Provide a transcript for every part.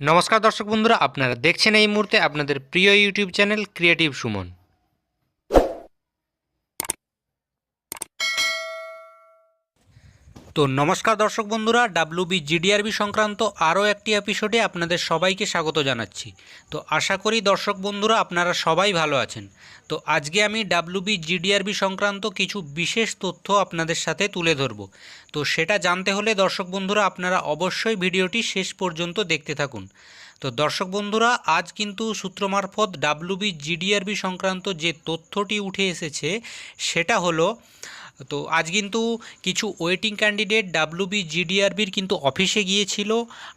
নমস্কার দর্শক বন্ধুরা আপনারা দেখছেন এই মুহূর্তে আপনাদের প্রিয় ইউটিউব চ্যানেল ক্রিয়েটিভ সুমন। তো নমস্কার দর্শক বন্ধুরা ডাব্লিউবি জিডিআরবি সংক্রান্ত আরও একটি এপিসোডে আপনাদের সবাইকে স্বাগত জানাচ্ছি। তো আশা করি দর্শক বন্ধুরা আপনারা সবাই ভালো আছেন। তো আজকে আমি ডাব্লিউবি জিডিআরবি সংক্রান্ত কিছু বিশেষ তথ্য আপনাদের সাথে তুলে ধরব। তো সেটা জানতে হলে দর্শক বন্ধুরা আপনারা অবশ্যই ভিডিওটি শেষ পর্যন্ত দেখতে থাকুন। তো দর্শক বন্ধুরা, আজ কিন্তু সূত্র মারফত ডাব্লিউবি জিডিআরবি সংক্রান্ত যে তথ্যটি উঠে এসেছে, সেটা হলো তো আজ কিন্তু কিছু ওয়েটিং ক্যান্ডিডেট ডাব্লিউবি জিডিআরবির কিন্তু অফিসে গিয়েছিল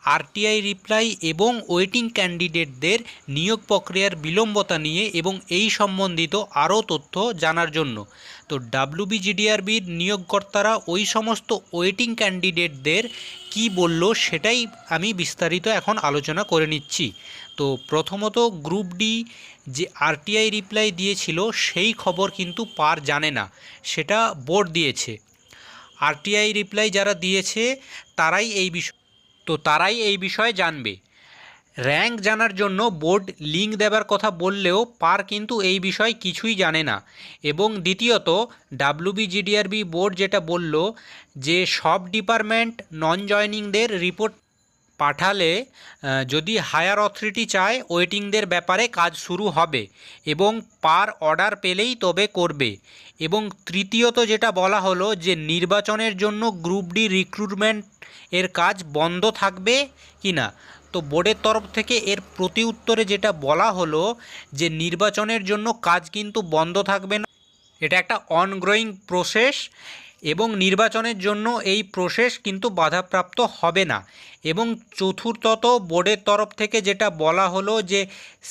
আরটিআই রিপ্লাই এবং ওয়েটিং ক্যান্ডিডেটদের নিয়োগ প্রক্রিয়ার বিলম্বতা নিয়ে এবং এই সম্বন্ধিত আরও তথ্য জানার জন্য। তো ডাব্লিউবি জিডিআরবির নিয়োগকর্তারা ওই সমস্ত ওয়েটিং ক্যান্ডিডেটদের কি বলল সেটাই আমি বিস্তারিত এখন আলোচনা করে নিচ্ছি। তো প্রথমত গ্রুপ ডি যে আরটিআই রিপ্লাই দিয়েছিল, সেই খবর কিন্তু পার জানে না। সেটা বোর্ড দিয়েছে। আরটিআই রিপ্লাই যারা দিয়েছে, তারাই এই বিষয় তো তারাই এই বিষয়ে জানবে। র্যাঙ্ক জানার জন্য বোর্ড লিঙ্ক দেবার কথা বললেও পার কিন্তু এই বিষয়ে কিছুই জানে না। এবং দ্বিতীয়ত ডাব্লিউবি জিডিআরবি বোর্ড যেটা বলল যে সব ডিপার্টমেন্ট নন জয়নিংদের রিপোর্ট পাঠালে যদি হায়ার অথরিটি চায়, ওয়েটিংদের ব্যাপারে কাজ শুরু হবে এবং পার অর্ডার পেলেই তবে করবে। এবং তৃতীয়ত যেটা বলা হলো যে, নির্বাচনের জন্য গ্রুপ ডি রিক্রুটমেন্ট এর কাজ বন্ধ থাকবে কি না তো বোর্ডের তরফ থেকে এর প্রতি উত্তরে যেটা বলা হলো যে, নির্বাচনের জন্য কাজ কিন্তু বন্ধ থাকবে না। এটা একটা অনগ্রোয়িং প্রসেস এবং নির্বাচনের জন্য এই প্রসেস কিন্তু বাধাপ্রাপ্ত হবে না। এবং চতুর্থত বোর্ডের তরফ থেকে যেটা বলা হলো যে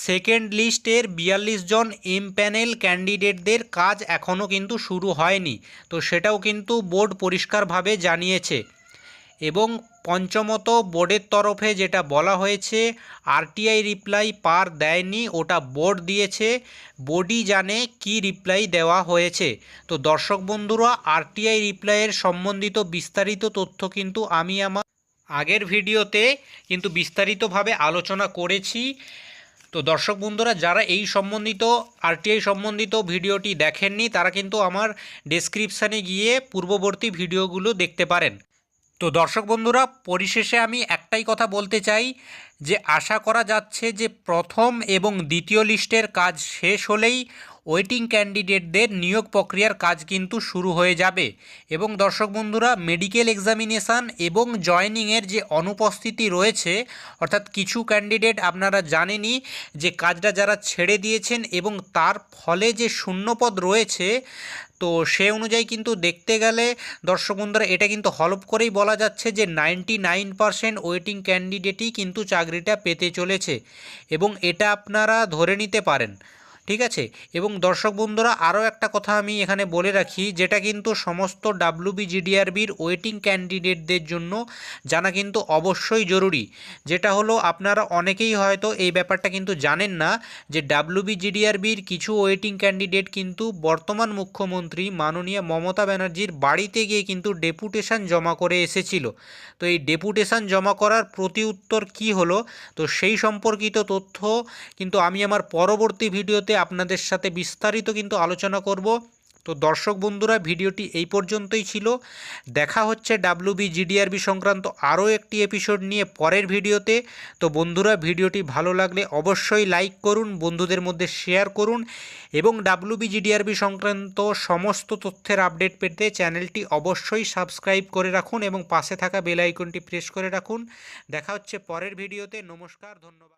সেকেন্ড লিস্টের বিয়াল্লিশ জন এম প্যানেল ক্যান্ডিডেটদের কাজ এখনও কিন্তু শুরু হয়নি। তো সেটাও কিন্তু বোর্ড পরিষ্কারভাবে জানিয়েছে। এবং পঞ্চমত বোর্ডের তরফে যেটা বলা হয়েছে আরটিআই রিপ্লাই পার দেয়নি, ওটা বোর্ড দিয়েছে বোর্ডই জানে কি রিপ্লাই দেওয়া হয়েছে। তো দর্শক বন্ধুরা আরটিআই রিপ্লাইয়ের সম্বন্ধিত বিস্তারিত তথ্য কিন্তু আমি আমার আগের ভিডিওতে কিন্তু বিস্তারিতভাবে আলোচনা করেছি। তো দর্শক বন্ধুরা, যারা এই সম্বন্ধিত আরটিআই সম্বন্ধিত ভিডিওটি দেখেননি, তারা কিন্তু আমার ডেসক্রিপশানে গিয়ে পূর্ববর্তী ভিডিওগুলো দেখতে পারেন। তো দর্শক বন্ধুরা, পরিশেষে আমি একটাই কথা বলতে চাই যে আশা করা যাচ্ছে যে প্রথম এবং দ্বিতীয় লিস্টের কাজ শেষ হলেই ওয়েটিং ক্যান্ডিডেটদের নিয়োগ প্রক্রিয়ার কাজ কিন্তু শুরু হয়ে যাবে। এবং দর্শক বন্ধুরা, মেডিকেল এক্সামিনেশান এবং জয়নিংয়ের যে অনুপস্থিতি রয়েছে, অর্থাৎ কিছু ক্যান্ডিডেট আপনারা জানেনই যে কাজটা যারা ছেড়ে দিয়েছেন এবং তার ফলে যে শূন্যপদ রয়েছে, তো সে অনুযায়ী কিন্তু দেখতে গেলে দর্শক বন্ধুরা, এটা কিন্তু হলপ করেই বলা যাচ্ছে যে নাইনটি নাইন পারসেন্ট ওয়েটিং ক্যান্ডিডেটই কিন্তু চাকরিটা পেতে চলেছে। এবং এটা আপনারা ধরে নিতে পারেন। ঠিক আছে? এবং দর্শক বন্ধুরা, আরও একটা কথা আমি এখানে বলে রাখি, যেটা কিন্তু সমস্ত ডাব্লিউবি জিডিআরবির ওয়েটিং ক্যান্ডিডেটদের জন্য জানা কিন্তু অবশ্যই জরুরি। যেটা হলো, আপনারা অনেকেই হয়তো এই ব্যাপারটা কিন্তু জানেন না যে ডাব্লিউবি জিডিআরবির কিছু ওয়েটিং ক্যান্ডিডেট কিন্তু বর্তমান মুখ্যমন্ত্রী মাননীয় মমতা ব্যানার্জির বাড়িতে গিয়ে কিন্তু ডেপুটেশন জমা করে এসেছিল। তো এই ডেপুটেশন জমা করার প্রতি উত্তর কী হলো? তো সেই সম্পর্কিত তথ্য কিন্তু আমি আমার পরবর্তী ভিডিওতে আপনাদের সাথে বিস্তারিত কিন্তু আলোচনা করব। তো দর্শক বন্ধুরা, ভিডিওটি এই পর্যন্তই ছিল। দেখা হচ্ছে ডাব্লিউবি জিডিআরবি সংক্রান্ত আরও একটি এপিসোড নিয়ে পরের ভিডিওতে। তো বন্ধুরা, ভিডিওটি ভালো লাগলে অবশ্যই লাইক করুন, বন্ধুদের মধ্যে শেয়ার করুন এবং ডাব্লিউবি জিডিআরবি সংক্রান্ত সমস্ত তথ্যের আপডেট পেতে চ্যানেলটি অবশ্যই সাবস্ক্রাইব করে রাখুন এবং পাশে থাকা বেল আইকনটি প্রেস করে রাখুন। দেখা হচ্ছে পরের ভিডিওতে। নমস্কার, ধন্যবাদ।